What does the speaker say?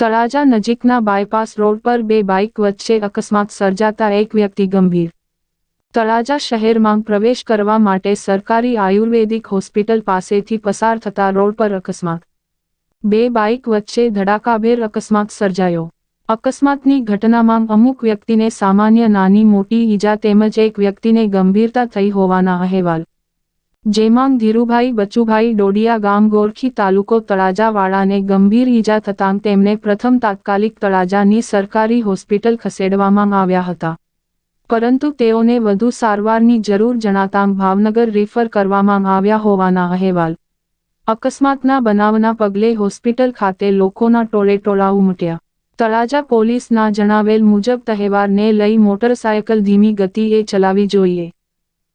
તળાજા નજીકના bypass road પર બે બાઇક વચ્ચે અકસ્માત સર્જાતા એક વ્યક્તિ ગંભીર. તળાજા શહેરમાં પ્રવેશ કરવા માટે સરકારી આયુર્વેદિક હોસ્પિટલ પાસેથી પસાર થતા રોડ પર અકસ્માત. બે બાઇક વચ્ચે ધડાકાભેર અકસ્માત સર્જાયો. અકસ્માતની ઘટનામાં અમુક વ્યક્તિને સામાન્ય નાની મોટી ઈજા તેમજ એક વ્યક્તિને ગંભીરતા થઈ હોવાના અહેવાલ. જેમાં ધીરુભાઈ, બચુભાઈ ડોડિયા ગામ ગોરખી તાલુકો તળાજાવાળાને ગંભીર ઈજા થતાં તેમને પ્રથમ તાત્કાલિક તળાજાની સરકારી હોસ્પિટલ ખસેડવામાં આવ્યા હતા. પરંતુ તેઓને વધુ સારવારની જરૂર જણાતાં ભાવનગર રિફર કરવામાં આવ્યા હોવાના અહેવાલ. અકસ્માતના બનાવના પગલે હોસ્પિટલ ખાતે લોકોના ટોળેટોળા ઉમટ્યા. તળાજા પોલીસના જણાવેલ મુજબ તહેવારને લઈ મોટરસાયકલ ધીમી ગતિએ ચલાવી જોઈએ.